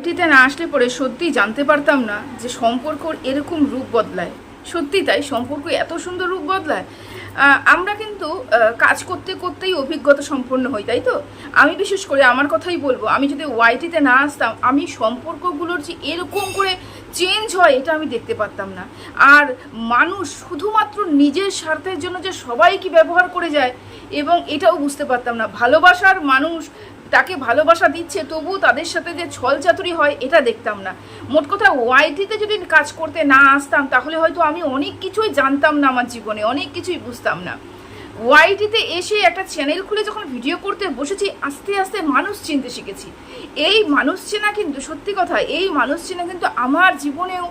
এটিতে না আসলে পরে সত্যিই জানতে পারতাম না যে সম্পর্কর এরকম রূপ বদলায়। সত্যি তাই? সম্পর্ক এত সুন্দর রূপ বদলায়? আমরা কিন্তু কাজ করতে করতেই অভিজ্ঞতা সম্পন্ন হই, তাই তো? আমি বিশেষ করে আমার কথাই বলব, আমি যদি ওয়াইটিতে না আসতাম, আমি সম্পর্কগুলোর যে এরকম করে চেঞ্জ হয়, এটা আমি দেখতে পারতাম না। আর মানুষ শুধুমাত্র নিজের স্বার্থের জন্য যে সবাই কি ব্যবহার করে যায়, এবং এটাও বুঝতে পারতাম না। ভালোবাসার মানুষ তাকে ভালোবাসা দিচ্ছে, তবুও তাদের সাথে যে ছল চাতুরি হয়, এটা দেখতাম না। মোট কথা ওয়াইটিতে যদি কাজ করতে না আসতাম, তাহলে হয়তো আমি অনেক কিছুই জানতাম না আমার জীবনে, অনেক কিছুই বুঝতাম না। ওয়াইটিতে এসে একটা চ্যানেল খুলে যখন ভিডিও করতে বসেছি, আস্তে আস্তে মানুষ চিনতে শিখেছি। এই মানুষ চেনা কিন্তু, সত্যি কথা, এই মানুষ চেনা কিন্তু আমার জীবনেও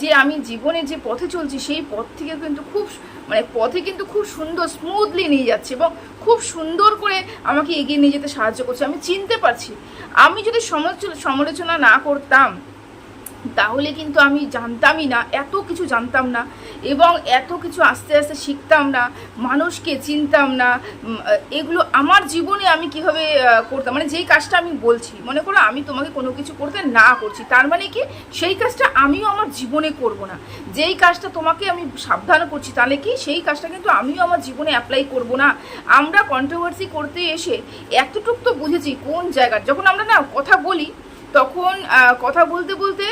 যে আমি জীবনে যে পথে চলছি, সেই পথ থেকে কিন্তু খুব মানে পথে কিন্তু খুব সুন্দর স্মুথলি নিয়ে যাচ্ছে এবং খুব সুন্দর করে আমাকে এগিয়ে নিয়ে যেতে সাহায্য করছে। আমি চিনতে পারছি। আমি যদি সমালোচনা না করতাম তাহলে কিন্তু আমি জানতামই না, এত কিছু জানতাম না এবং এত কিছু আস্তে আস্তে শিখতাম না, মানুষকে চিনতাম না এগুলো আমার জীবনে আমি কীভাবে করতাম? মানে যেই কাজটা আমি বলছি, মনে করো আমি তোমাকে কোনো কিছু করতে না করছি, তার মানে কি? সেই কাজটা আমিও আমার জীবনে করব না। যেই কাজটা তোমাকে আমি সাবধান করছি, তাহলে কি? সেই কাজটা কিন্তু আমিও আমার জীবনে অ্যাপ্লাই করব না। আমরা কন্ট্রোভার্সি করতে এসে এতটুক তো বুঝেছি কোন জায়গার যখন আমরা না কথা বলি তখন কথা বলতে বলতে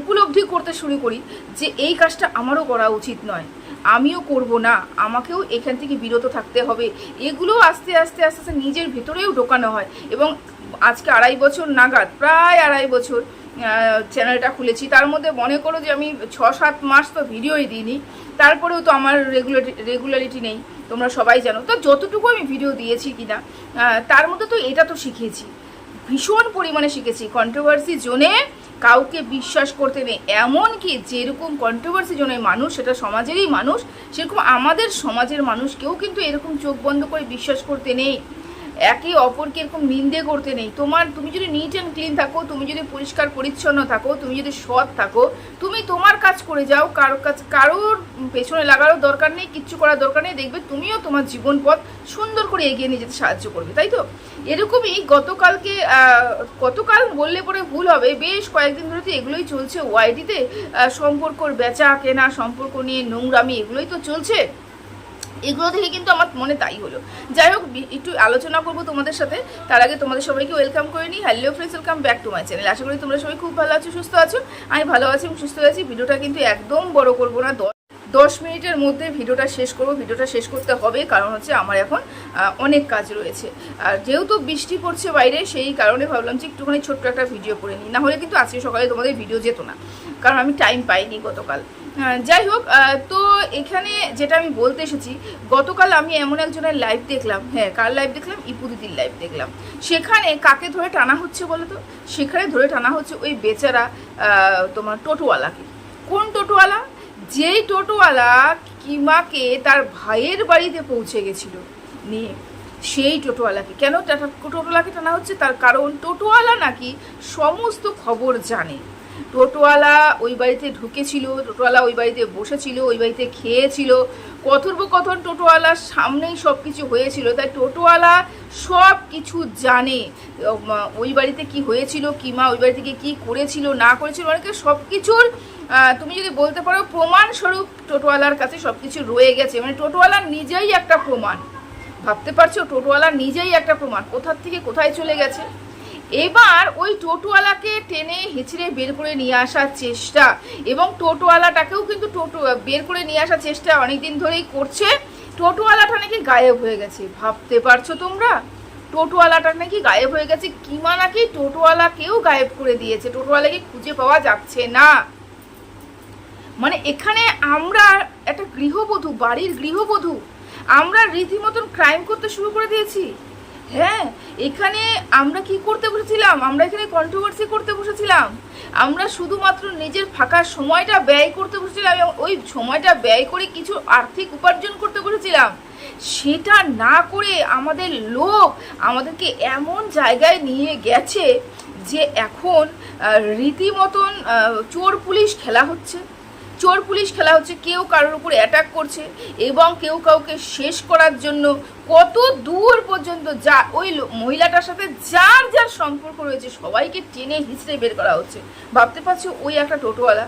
উপলব্ধি করতে শুরু করি যে এই কাজটা আমারও করা উচিত নয়। আমিও করব না। আমাকেও এখান থেকে বিরত থাকতে হবে। এগুলো আস্তে আস্তে আস্তে আস্তে নিজের ভেতরেও ঢোকানো হয় এবং আজকে আড়াই বছর নাগাদ, প্রায় আড়াই বছর চ্যানেলটা খুলেছি। তার মধ্যে মনে করো যে আমি ছ সাত মাস তো ভিডিওই দিইনি। তারপরেও তো আমার রেগুলারিটি রেগুলারিটি নেই। তোমরা সবাই জানো। তো যতটুকু আমি ভিডিও দিয়েছি কিনা তার মধ্যে তো এটা তো শিখিয়েছি ভীষণ পরিমাণে শিখেছি। কন্ট্রোভার্সি জোনে কাউকে বিশ্বাস করতে নেই। এমনকি যেরকম কন্ট্রোভার্সি জোনে মানুষ, সেটা সমাজেরই মানুষ, সেরকম আমাদের সমাজের মানুষকেও কিন্তু এরকম চোখ বন্ধ করে বিশ্বাস করতে নেই। একে অপরকে এরকম নিন্দে করতে নেই। তোমার, তুমি যদি নিট অ্যান্ড ক্লিন থাকো, তুমি যদি পরিষ্কার, পরিচ্ছন্ন থাকো, তুমি যদি সৎ থাকো, তুমি তোমার কাজ করে যাও কারোর কাজ কারোর পেছনে লাগানোর দরকার নেই, কিচ্ছু করার দরকার নেই, দেখবে তুমিও তোমার জীবন পথ সুন্দর করে এগিয়ে নিয়ে যেতে সাহায্য করবে, তাই তো? এরকমই গতকালকে গতকাল বললে পরে ভুল হবে, বেশ কয়েকদিন ধরে তো এগুলোই চলছে ওয়াইডিতে সম্পর্কর বেচা কেনা, সম্পর্ক নিয়ে নোংরামি এগুলোই তো চলছে। এগুলো থেকে কিন্তু আমার মনে তাই হলো। যাই হোক একটু আলোচনা করব তোমাদের সাথে। তার আগে তোমাদের সবাইকে ওয়েলকাম করে নিই। Hello friends welcome back to my channel আশা করি তোমরা সবাই খুব ভালো আছো, সুস্থ আছো। আমি ভালো আছি এবং সুস্থ আছি। ভিডিওটা কিন্তু একদম বড় করব না। দশ মিনিটের মধ্যে ভিডিওটা শেষ করব। ভিডিওটা শেষ করতে হবে। কারণ হচ্ছে আমার এখন অনেক কাজ রয়েছে। আর যেহেতু বৃষ্টি পড়ছে বাইরে, সেই কারণে ভাবলাম যে একটুখানি ছোট্ট একটা ভিডিও করে নিই। না হলে কিন্তু আজকে সকালে তোমাদের ভিডিও যেত না। কারণ আমি টাইম পাইনি গতকাল। যাই হোক তো এখানে যেটা আমি বলতে এসেছি, গতকাল আমি এমন একজনের লাইভ দেখলাম হ্যাঁ কার লাইভ দেখলাম? ইপু দিদির লাইভ দেখলাম। সেখানে কাকে ধরে টানা হচ্ছে বলো তো? সেখানে ধরে টানা হচ্ছে ওই বেচারা তোমার টোটোওয়ালাকে। কোন টোটোওয়ালা? যেই টোটোওয়ালা কিমাকে তার ভাইয়ের বাড়িতে পৌঁছে গেছিল। নিয়ে সেই টোটোওয়ালাকে। কেন টোটোওয়ালাকে টানা হচ্ছে? তার কারণ টোটোওয়ালা নাকি সমস্ত খবর জানে। টোটোওয়ালা ওই বাড়িতে ঢুকেছিল, টোটোওয়ালা ওই বাড়িতে বসেছিল, ওই বাড়িতে খেয়েছিল। কথোপকথন টোটোওয়ালার সামনেই সব কিছু হয়েছিল। তাই টোটোওয়ালা সব কিছু জানে ওই বাড়িতে কি হয়েছিল কিমা ওই বাড়ি থেকে কি করেছিল, না করেছিল, অনেকে সব কিছুর তুমি যদি বলতে পারো, প্রমাণস্বরূপ টোটোওয়ালার কাছে সব কিছু রয়ে গেছে। মানে টোটোওয়ালা নিজেই একটা প্রমাণ। ভাবতে পারছ? টোটোওয়ালা নিজেই একটা প্রমাণ। কোথার থেকে কোথায় চলে গেছে? এবার ওই টোটোওয়ালাকে টেনে হিচড়ে বের করে নিয়ে আসার চেষ্টা। এবং টোটোওয়ালাটাকেও কিন্তু টোটো বের করে নিয়ে আসার চেষ্টা অনেকদিন ধরেই করছে। টোটোওয়ালাটা নাকি গায়েব হয়ে গেছে। ভাবতে পারছ তোমরা? টোটোওয়ালাটা নাকি গায়েব হয়ে গেছে। কিমা নাকি টোটোওয়ালাকেও গায়েব করে দিয়েছে? টোটোওয়ালাকে খুঁজে পাওয়া যাচ্ছে না? মানে এখানে আমরা একটা গৃহবধূ, বাড়ির গৃহবধূ, আমরা রীতিমতন ক্রাইম করতে শুরু করে দিয়েছি। হ্যাঁ এখানে আমরা কি করতে বসেছিলাম? আমরা এখানে কন্ট্রোভার্সি করতে বসেছিলাম। আমরা শুধুমাত্র নিজের ফাঁকা সময়টা ব্যয় করতে বসেছিলাম এবং ওই সময়টা ব্যয় করে কিছু আর্থিক উপার্জন করতে বসেছিলাম। সেটা না করে আমাদের লোক আমাদেরকে এমন জায়গায় নিয়ে গেছে যে এখন রীতিমতন চোর পুলিশ খেলা হচ্ছে। চোর পুলিশ খেলা হচ্ছে, কেউ কারোর উপর অ্যাটাক করছে এবং কেউ কাউকে শেষ করার জন্য কত দূর পর্যন্ত যা, ওই মহিলাটার সাথে যার যার সম্পর্ক রয়েছে, সবাইকে টেনে হিচড়ে বের করা হচ্ছে। ভাবতে পারছি, ওই একটা টোটোওয়ালা,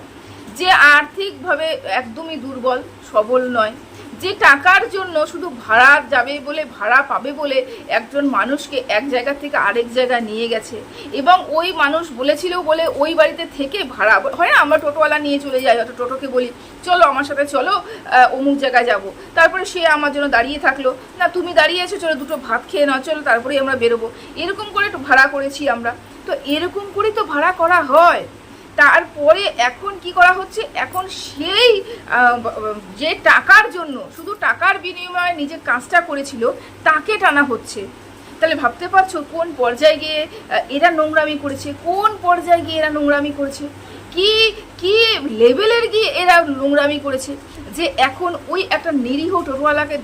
যে আর্থিকভাবে একদমই দুর্বল, সবল নয়। যে টাকার জন্য শুধু ভাড়া যাবে বলে, ভাড়া পাবে বলে একজন মানুষকে এক জায়গা থেকে আরেক জায়গায় নিয়ে গেছে। এবং ওই মানুষ বলেছিল বলে ওই বাড়িতে থেকে ভাড়া হয় না, আমরা টোটোওয়ালা নিয়ে চলে যাই, হয়তো টোটোকে বলি, চলো আমার সাথে চলো অমুক জায়গায় যাব। তারপরে সে আমার জন্য দাঁড়িয়ে থাকল, না, তুমি দাঁড়িয়ে আছো চলো দুটো ভাত খেয়ে নাও, চলো তারপরেই আমরা বেরোবো। এরকম করে ভাড়া করেছি আমরা। তো এরকম করেই তো ভাড়া করা হয়। তারপরে এখন কি করা হচ্ছে? এখন সেই যে টাকার জন্য, শুধু টাকার বিনিময়ে নিজের কাজটা করেছিল, তাকে টানা হচ্ছে। তাহলে ভাবতে পারছ কোন পর্যায়ে গিয়ে এরা নোংরামি করেছে? কোন পর্যায়ে গিয়ে এরা নোংরামি করেছে? কি কি লেভেলের গিয়ে এরা নোংরামি করেছে? যে এখন ওই একটা নিরীহ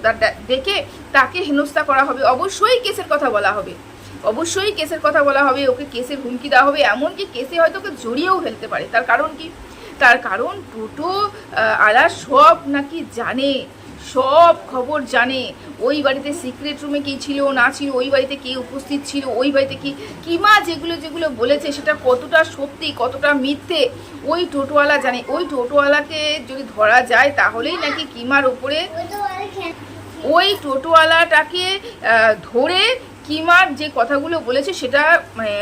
দা- ডেকে তাকে হেনস্থা করা হবে। অবশ্যই কেসের কথা বলা হবে। অবশ্যই কেসের কথা বলা হবে ওকে কেসের হুমকি দেওয়া হবে এমনকি কেসে হয়তো ওকে জড়িয়েও ফেলতে পারে। তার কারণ কি? তার কারণ টোটো আলা সব নাকি জানে সব খবর জানে। ওই বাড়িতে সিক্রেট রুমে কী ছিল না ছিল ওই বাড়িতে কে উপস্থিত ছিল ওই বাড়িতে কি কিমা যেগুলো যেগুলো বলেছে সেটা কতটা সত্যি কতটা মিথ্যে ওই টোটোওয়ালা জানে। ওই টোটোওয়ালাকে যদি ধরা যায় তাহলেই নাকি কিমার উপরে ওই টোটোওয়ালাটাকে ধরে কিমার যে কথাগুলো বলেছে সেটা মানে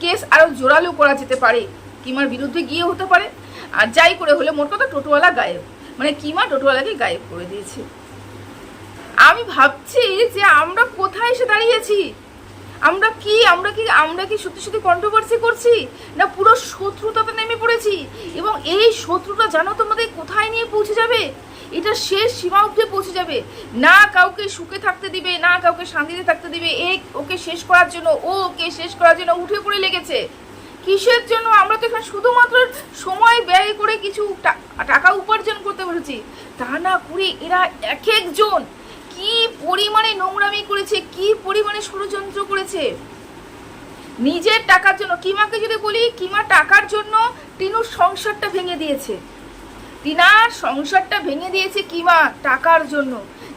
কেস আরও জোরালো করা যেতে পারে। কিমার বিরুদ্ধে গিয়ে হতে পারে। আর যাই করে হলে মোট কথা টোটোওয়ালা গায়েব। মানে কিমা টোটোওয়ালাকে গায়েব করে দিয়েছে। আমি ভাবছি যে আমরা কোথায় এসে দাঁড়িয়েছি? আমরা কি আমরা কি আমরা কি সত্যি সত্যি কন্ট্রোভার্সি করছি? না পুরো শত্রুতাতে নেমে পড়েছি? এবং এই শত্রুটা জানো তোমাদের কোথায় নিয়ে পৌঁছে যাবে? এটা শেষ সীমা অব্দি পৌঁছে যাবে। না কাউকে সুখে থাকতে দিবে, না কাউকে শান্তিতে থাকতে দিবে। এ ওকে শেষ করার জন্য, ও ওকে শেষ করার জন্য উঠে পড়ে লেগেছে। কিসের জন্য? আমরা তো এখানে শুধুমাত্র সময় ব্যয় করে কিছু টাকা উপার্জন করতে বসেছি। তা না করে এরা এক একজন কি পরিমাণে নোংরামি করেছে, কি পরিমাণে ষড়যন্ত্র করেছে? নিজের টাকার জন্য, কিমাকে যদি বলি, কিমা টাকার জন্য টিনুর সংসারটা ভেঙে দিয়েছে। টিনার সংসারটা ভেঙে দিয়েছে কিমা টাকার জন্য।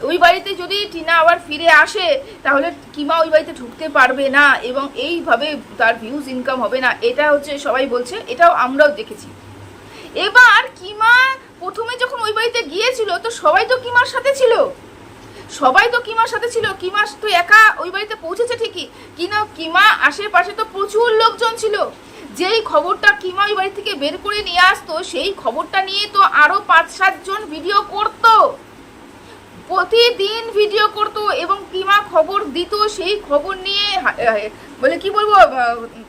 ওই বাড়িতে যদি টিনা আবার ফিরে আসে, তাহলে কিমা ওই বাড়িতে ঢুকতে পারবে না এবং এইভাবে তার ভিউজ ইনকাম হবে না। এটা হচ্ছে সবাই বলছে, এটাও আমরাও দেখেছি। এবার কিমা প্রথমে যখন ওই বাড়িতে গিয়েছিল, তো সবাই তো কিমার সাথে ছিল। সবাই তো কিমার সাথে ছিল। কিমা তো একা ওই বাড়িতে পৌঁছেছে ঠিকই কিনা কিমা আশেপাশে তো প্রচুর লোকজন ছিল। যেই খবরটা কিমা ওই বাড়ি থেকে বের করে নিয়ে আসতো, সেই খবরটা নিয়ে তো আরও পাঁচ সাতজন ভিডিও করতো। প্রতিদিন ভিডিও করতো এবং কিমা খবর দিত, সেই খবর নিয়ে বলে কি বলব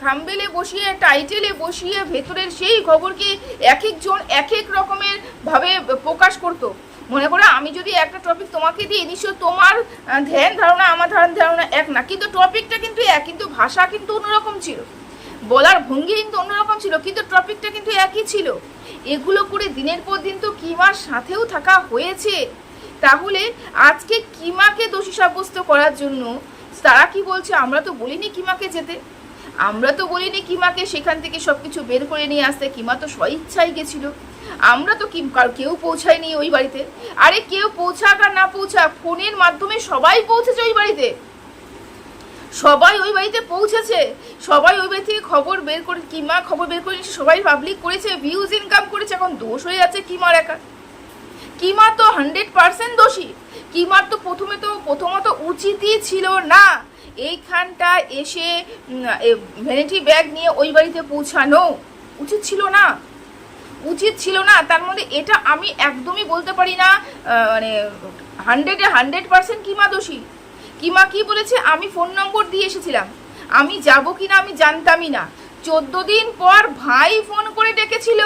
থাম্বেলে বসিয়ে, টাইটেলে বসিয়ে, ভেতরের সেই খবরকে এক একজন, এক এক রকমের ভাবে প্রকাশ করতো। মনে করো, আমি যদি একটা টপিক তোমাকে দিই, নিশ্চয় তোমার ধ্যান ধারণা, আমার ধ্যান ধারণা এক না। কিন্তু টপিকটা কিন্তু এক, কিন্তু ভাষা কিন্তু অন্যরকম ছিল। বলার ভঙ্গি কিন্তু অন্যরকম ছিল, কিন্তু টপিকটা কিন্তু একই ছিল। এগুলো করে দিনের পর দিন তো কিমার সাথেও থাকা হয়েছে। তাহলে আজকে কিমাকে দোষী সাব্যস্ত করার জন্য তারা কি বলছে? আমরা তো বলিনি কিমাকে যেতে। আমরা তো বলিনি কিমাকে সেখান থেকে সব কিছু বের করে নিয়ে আসতে। কিমা তো স্বইচ্ছাই গেছিল। আমরা তো কি কেউ পৌঁছায়নি ওই বাড়িতে। আরে কেউ পৌঁছাক আর না পৌঁছাক, ফোনের মাধ্যমে সবাই পৌঁছেছে ওই বাড়িতে। সবাই ওই বাড়িতে পৌঁছেছে। সবাই ওই বাড়ি থেকে খবর বের করে কিমা খবর বের করে সবাই পাবলিক করেছে ভিউজ ইনকাম করেছে, এখন দোষ হয়ে যাচ্ছে কিমার একা কিমা তো হান্ড্রেড পার্সেন্ট দোষী। কিমার তো প্রথমে তো, প্রথমত উচিতই ছিল না এইখানটা এসে ভ্যানিটি ব্যাগ নিয়ে ওই বাড়িতে পৌঁছানো। উচিত ছিল না। উচিত ছিল না। তার মধ্যে এটা আমি একদমই বলতে পারি না মানে হান্ড্রেডে হান্ড্রেড পার্সেন্ট কিমা দোষী? কিমা কি বলেছে? আমি ফোন নম্বর দিয়ে এসেছিলাম। আমি যাব কি না আমি জানতামই না। চোদ্দ দিন পর ভাই ফোন করে ডেকেছিল।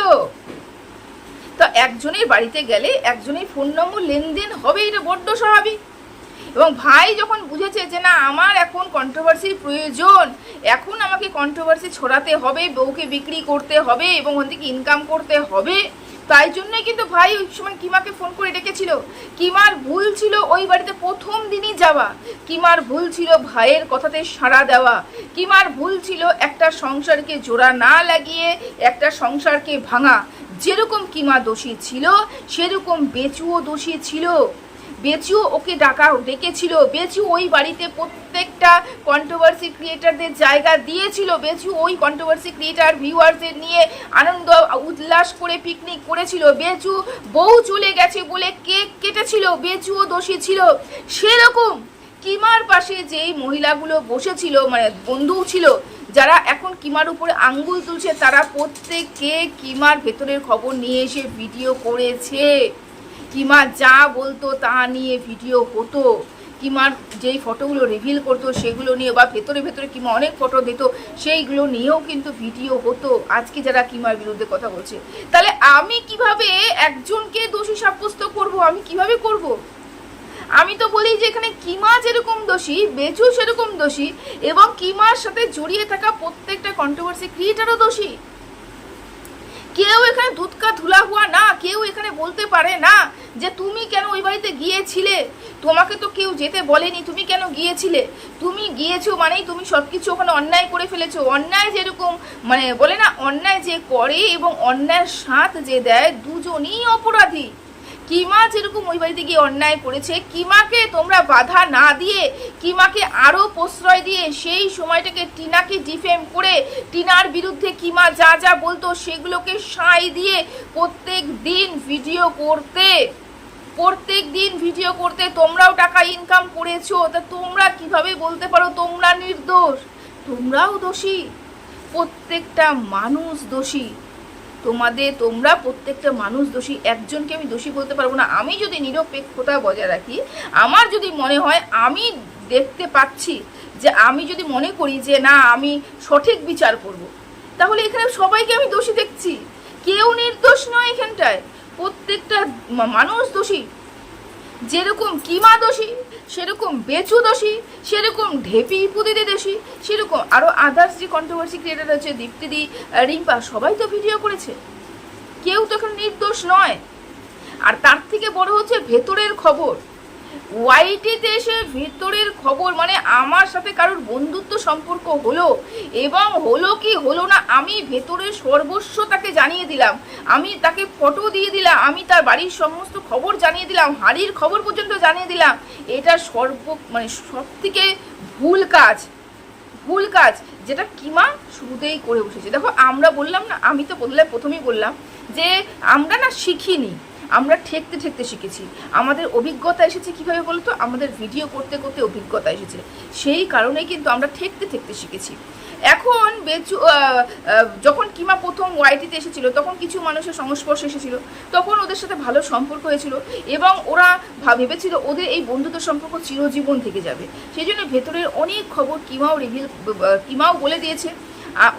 তো একজনের বাড়িতে গেলে একজনের ফোন নম্বর লেনদেন হবে এটা বড্ড স্বাভাবিক। এবং ভাই যখন বুঝেছে যে না, আমার এখন কন্ট্রোভার্সির প্রয়োজন, এখন আমাকে কন্ট্রোভার্সি ছড়াতে হবে, বউকে বিক্রি করতে হবে এবং থেকে ইনকাম করতে হবে তাই জন্যই কিন্তু ভাই ওই সময় কিমাকে ফোন করে ডেকেছিল। কিমার ভুল ছিল ওই বাড়িতে প্রথম দিনই যাওয়া। কিমার ভুল ছিল ভাইয়ের কথাতে সাড়া দেওয়া। কিমার ভুল ছিল একটা সংসারকে জোড়া না লাগিয়ে একটা সংসারকে ভাঙা। যেরকম কিমা দোষী ছিল, সেরকম বেচুও দোষী ছিল। বেচুও ওকে ডাকা ডেকেছিল বেচু ওই বাড়িতে প্রত্যেকটা কন্ট্রোভার্সি ক্রিয়েটারদের জায়গা দিয়েছিল বেচু ওই কন্ট্রোভার্সি ক্রিয়েটার ভিউয়ার্সদের নিয়ে আনন্দ, উল্লাস করে পিকনিক করেছিল বেচু বউ চলে গেছে বলে কেক কেটেছিল, বেচুও দোষী ছিল। সেরকম কিমার পাশে যেই মহিলাগুলো বসেছিল মানে বন্ধু ছিল, যারা এখন কিমার উপরে আঙ্গুল তুলছে, তারা প্রত্যেকে কিমার ভেতরের খবর নিয়ে এসে ভিডিও করেছে। কিমা যা বলতো তা নিয়ে ভিডিও হতো কিমার যেই ফটোগুলো রিভিল করতো সেগুলো নিয়ে বা ভেতরে ভেতরে কিমা অনেক ফটো দিত, সেইগুলো নিয়েও কিন্তু ভিডিও হতো। আজকে যারা কিমার বিরুদ্ধে কথা বলছে, তাহলে আমি কীভাবে একজনকে দোষী সাব্যস্ত করব? আমি কীভাবে করব? আমি তো বলি যে এখানে কিমা যেরকম দোষী বেচু সেরকম দোষী, এবং কিমার সাথে জড়িয়ে থাকা প্রত্যেকটা কন্ট্রোভার্সি ক্রিয়েটারও দোষী। এখানে দুধকা ধুলা হুয়া না, কেউ এখানে বলতে পারে না যে তুমি কেন ওই বাড়িতে গিয়েছিলে? তোমাকে তো কেউ যেতে বলেনি, তুমি কেন গিয়েছিলে? তুমি গিয়েছো মানেই তুমি সব কিছু ওখানে অন্যায় করে ফেলেছো। অন্যায় যেরকম মানে বলে না, অন্যায় যে করে এবং অন্যায়ের সাথ যে দেয়, দুজনই অপরাধী। কিমা যেরকম ওই বাড়িতে গিয়ে অন্যায় করেছে? কিমাকে তোমরা বাধা না দিয়ে কিমাকে আরও প্রশ্রয় দিয়ে সেই সময়টাকে টিনাকে ডিফেম করে, টিনার বিরুদ্ধে কিমা যা যা বলতো সেগুলোকে সাই দিয়ে প্রত্যেক দিন ভিডিও করতে, প্রত্যেক দিন ভিডিও করতে তোমরাও টাকা ইনকাম করেছ, তা তোমরা কীভাবে বলতে পারো তোমরা নির্দোষ? তোমরাও দোষী। প্রত্যেকটা মানুষ দোষী। তোমাদের, তোমরা প্রত্যেকটা মানুষ দোষী, একজনকে আমি দোষী বলতে পারব না। আমি যদি নিরপেক্ষতা বজায় রাখি, আমার যদি মনে হয়, আমি দেখতে পাচ্ছি যে আমি যদি মনে করি যে না, আমি সঠিক বিচার করব। তাহলে এখানে সবাইকে আমি দোষী দেখছি। কেউ নির্দোষ নয় এখানটায়। প্রত্যেকটা মানুষ দোষী। যেরকম কিমা দোষী, সেরকম বেচু দোষী, সেরকম ঢেপি পুদিদি দোষী, সেরকম আরও আদার্স যে কন্ট্রোভার্সি ক্রিয়েটার আছে দীপ্তিদি রিম্পা, সবাই তো ভিডিও করেছে। কেউ তো এখন নির্দোষ নয়। আর তার থেকে বড় হচ্ছে ভেতরের খবর। ওয়াইটিতে এসে ভেতরের খবর মানে আমার সাথে কারোর বন্ধুত্ব সম্পর্ক হলো এবং হলো কি হলো না, আমি ভেতরের সর্বস্ব তাকে জানিয়ে দিলাম। আমি তাকে ফটো দিয়ে দিলাম, আমি তার বাড়ির সমস্ত খবর জানিয়ে দিলাম, হাড়ির খবর পর্যন্ত জানিয়ে দিলাম। এটা সর্ব মানে সব থেকে ভুল কাজ ভুল কাজ যেটা কিমা শুরুতেই করে বসেছে। দেখো, আমরা বললাম না, আমি তো বললাম, প্রথমেই বললাম যে আমরা না শিখিনি। আমরা ঠেকতে ঠেকতে শিখেছি। আমাদের অভিজ্ঞতা এসেছে কীভাবে বলতো? আমাদের ভিডিও করতে করতে অভিজ্ঞতা এসেছে। সেই কারণেই কিন্তু আমরা ঠেকতে ঠেকতে শিখেছি। এখন বেচু যখন কিমা প্রথম ওয়াইটিতে এসেছিল, তখন কিছু মানুষের সংস্পর্শে এসেছিল। তখন ওদের সাথে ভালো সম্পর্ক হয়েছিল এবং ওরা ভেবেছিল ওদের এই বন্ধুত্ব সম্পর্ক চিরজীবন থেকে যাবে। সেই জন্য ভেতরের অনেক খবর কিমাও রিভিল কিমাও বলে দিয়েছে।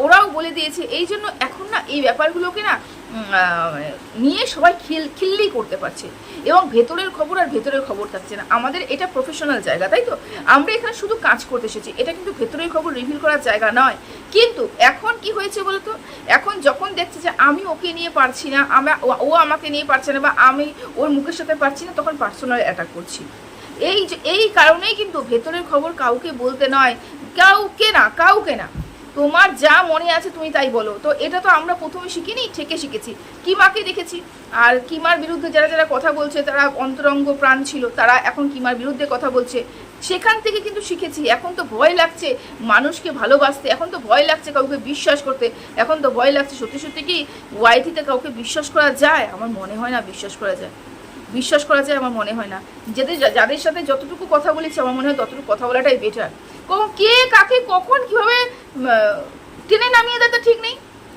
ওরাও বলে দিয়েছে। এই জন্য এখন না, এই ব্যাপারগুলোকে না নিয়ে সবাই খিল, খিল্লি করতে পারছে। এবং ভেতরের খবর আর ভেতরের খবর থাকছে না। আমাদের এটা প্রফেশনাল জায়গা, তাই তো? আমরা এখানে শুধু কাজ করতে এসেছি। এটা কিন্তু ভেতরের খবর রিভিল করার জায়গা নয়। কিন্তু এখন কি হয়েছে বলতো? এখন যখন দেখছে যে আমি ওকে নিয়ে পারছি না, আমরা, ও- আমাকে নিয়ে পারছে না বা আমি ওর মুখের সাথে পারছি না, তখন পার্সোনাল অ্যাটাক করছি। এই এই কারণেই কিন্তু ভেতরের খবর কাউকে বলতে নয়। কাউকে না কাউকে না। তোমার যা মনে আছে তুমি তাই বলো। তো এটা তো আমরা প্রথমে শিখিনি, থেকে শিখেছি। কিমাকে দেখেছি? আর কিমার বিরুদ্ধে যারা যারা কথা বলছে, তারা অন্তরঙ্গ প্রাণ ছিল, তারা এখন কিমার বিরুদ্ধে কথা বলছে। সেখান থেকে কিন্তু শিখেছি, এখন তো ভয় লাগছে মানুষকে ভালোবাসতে, এখন তো ভয় লাগছে কাউকে বিশ্বাস করতে, এখন তো ভয় লাগছে সত্যি সত্যি কি ওয়াইটিতে কাউকে বিশ্বাস করা যায়? আমার মনে হয় না বিশ্বাস করা যায়। বিশ্বাস করা যায় আমার মনে হয় না। যাদের যাদের সাথে যতটুকু কথা বলেছি, আমার মনে হয় ততটুকু কথা বলাটাই বেটার কখন কে কাকে কখন কীভাবে টেনে নামিয়ে দেয় ঠিক নেই।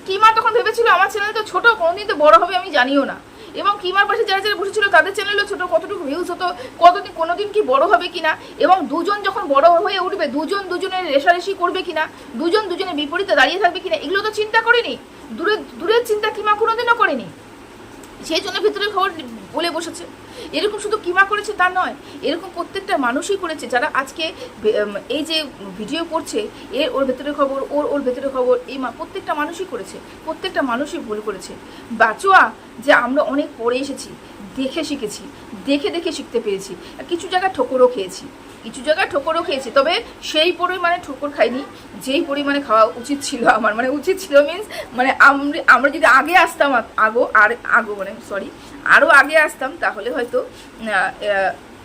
কিমা তখন ভেবেছিল, আমার চ্যানেল তো ছোট, কোনোদিন তো বড় হবে আমি জানিও না। এবং কিমার পাশে যারা যারা বসেছিল, তাদের চ্যানেলও ছোটো, কতটুকু ভিউজ হতো, কতদিন, কোনোদিন কি বড় হবে কিনা। এবং দুজন যখন বড় হয়ে উঠবে, দুজন দুজনের রেশারেশি করবে কিনা, দুজন দুজনের বিপরীতে দাঁড়িয়ে থাকবে কিনা, এগুলো তো চিন্তা করেনি। দূরের দূরের চিন্তা কিমা কোনোদিনও করেনি। সেই জন্য ভিতরে খবর বলে বসেছে। এরকম শুধু কিমা করেছে তা নয়, এরকম প্রত্যেকটা মানুষই করেছে। যারা আজকে এই যে ভিডিও করছে এর ওর ভেতরে খবর, ওর ওর ভেতরে খবর, এই মা প্রত্যেকটা মানুষই করেছে, প্রত্যেকটা মানুষই ভুল করেছে। বাচোয়া যে আমরা অনেক পড়ে এসেছি, দেখে শিখেছি, দেখে দেখে শিখতে পেরেছি কিছু জায়গায় ঠোকরও খেয়েছি। কিছু জায়গায় ঠোকরও খেয়েছি। তবে সেই পরিমাণে ঠোকর খাইনি, যেই পরিমাণে খাওয়া উচিত ছিল আমার। মানে উচিত ছিল মিন্স মানে আমরা যদি আগে আসতাম আগো, আর আগো মানে সরি আরও আগে আসতাম, তাহলে হয়তো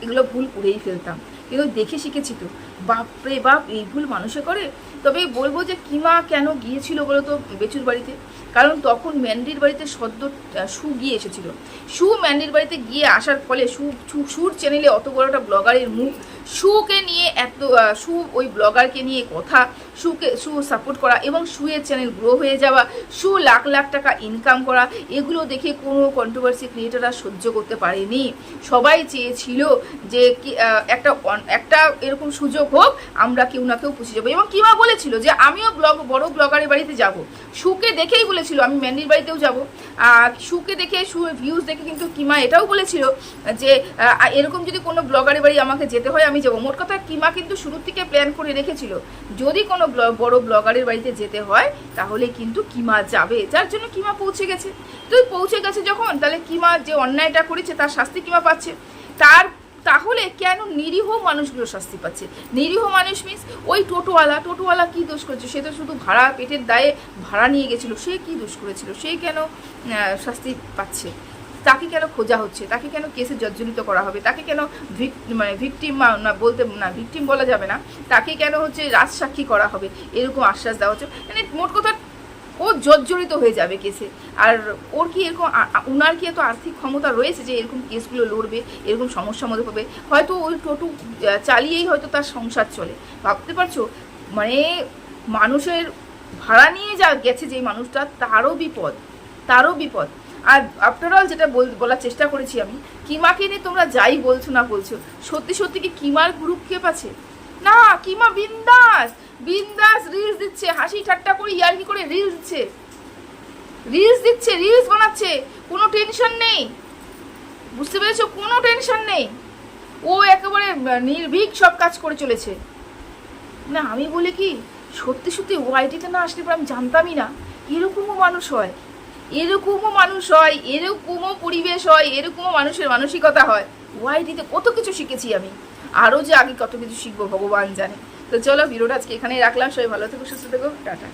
এগুলো ভুল করেই ফেলতাম। কিন্তু দেখে শিখেছি তো। বাপরে বাপ, এই ভুল মানুষে করে? তবে বলব যে কিমা কেন গিয়েছিল বলো তো বেচুর বাড়িতে? কারণ তখন ম্যান্ডির বাড়িতে সদ্য সু গিয়ে এসেছিল। সু ম্যান্ডির বাড়িতে গিয়ে আসার ফলে সু- সুর চ্যানেলে অত বড় একটা ব্লগারের মুখ সুকে নিয়ে এত সু ওই ব্লগারকে নিয়ে কথা সুকে সু সাপোর্ট করা এবং সুয়ের চ্যানেল গ্রো হয়ে যাওয়া, সু লাখ লাখ টাকা ইনকাম করা, এগুলো দেখে কোনো কন্ট্রোভার্সি ক্রিয়েটাররা সহ্য করতে পারেনি। সবাই চেয়েছিল যে একটা একটা এরকম সুযোগ হোক, আমরা কেউ না কেউ পুষে যাব। এবং কিমা বলেছিল যে, আমিও ব্লগ, বড় ব্লগারের বাড়িতে যাব। সুকে দেখেই বলেছিল, আমি ম্যান্ডির বাড়িতেও যাব। সুকে দেখে সু ভিউজ দেখে কিন্তু কিমা এটাও বলেছিল যে এরকম যদি কোনো ব্লগারের বাড়ি আমাকে যেতে হয়, আমি যাব। মোট কথা কিমা কিন্তু শুরুর থেকে প্ল্যান করে রেখেছিল, যদি কোনো বড় ব্লগারের বাড়িতে যেতে হয়, তাহলে কিন্তু কিমা যাবে। যার জন্য কিমা পৌঁছে গেছে। তো পৌঁছে গেছে যখন, তাহলে কিমা যে অন্যায়টা করেছে, তার শাস্তি কিমা পাচ্ছে? তার, তাহলে কেন নিরীহ মানুষগুলো শাস্তি পাচ্ছে? নিরীহ মানুষ মিন্স ওই টোটোওয়ালা টোটোওয়ালা কি দোষ করেছে? সে তো শুধু ভাড়া, পেটের দায়ে ভাড়া নিয়ে গেছিল, সে কি দোষ করেছিল? সে কেন শাস্তি পাচ্ছে? তাকে কেন খোঁজা হচ্ছে? তাকে কেন কেসে জর্জরিত করা হবে? তাকে কেন মানে ভিকটিম না বলতে, না ভিকটিম বলা যাবে না, তাকে কেন হচ্ছে রাজসাক্ষী করা হবে? এরকম আশ্বাস দেওয়া হচ্ছে। মানে মোট কথা, ও জর্জরিত হয়ে যাবে কেসে। আর ওর কি এরকম ওনার কি এত আর্থিক ক্ষমতা রয়েছে যে এরকম কেসগুলো লড়বে, এরকম সমস্যার মধ্যে হবে হয়তো ওই টোটো চালিয়েই হয়তো তার সংসার চলে। ভাবতে পারছ? মানে মানুষের ভাড়া নিয়ে যা গেছে যে মানুষটা, তারও বিপদ তারও বিপদ। আর আফটার অল যেটা বল- বলার চেষ্টা করেছি আমি কিমাকে নিয়ে তোমরা যাই বলছো না বলছো, সত্যি সত্যি কি কিমার গ্রুপ কে পাচ্ছে না, কিমা বিন্দাস বিন্দাস রিলস দিচ্ছে, হাসি ঠাট্টা করে ইয়ার্কি করে রিলস দিচ্ছে। রিলস দিচ্ছে রিলস বানাচ্ছে, কোনো টেনশন নেই। বুঝতে পেরেছ? কোনো টেনশন নেই। ও একেবারে নির্ভীক সব কাজ করে চলেছে। না, আমি বলি কি, সত্যি সত্যি ওয়াইটিতে না আসলে পর আমি জানতামই না, এরকমও মানুষ হয়। এরকমও মানুষ হয়, এরকমও পরিবেশ হয়, এরকমও মানুষের মানসিকতা হয়। ওয়াইটিতে কত কিছু শিখেছি আমি। আরও যে আগে কত কিছু শিখব, ভগবান জানে। তো চলো, ভিডিওটা আজকে এখানেই রাখলাম। সবাই ভালো থেকো, সুস্থ থেকো। টাটা।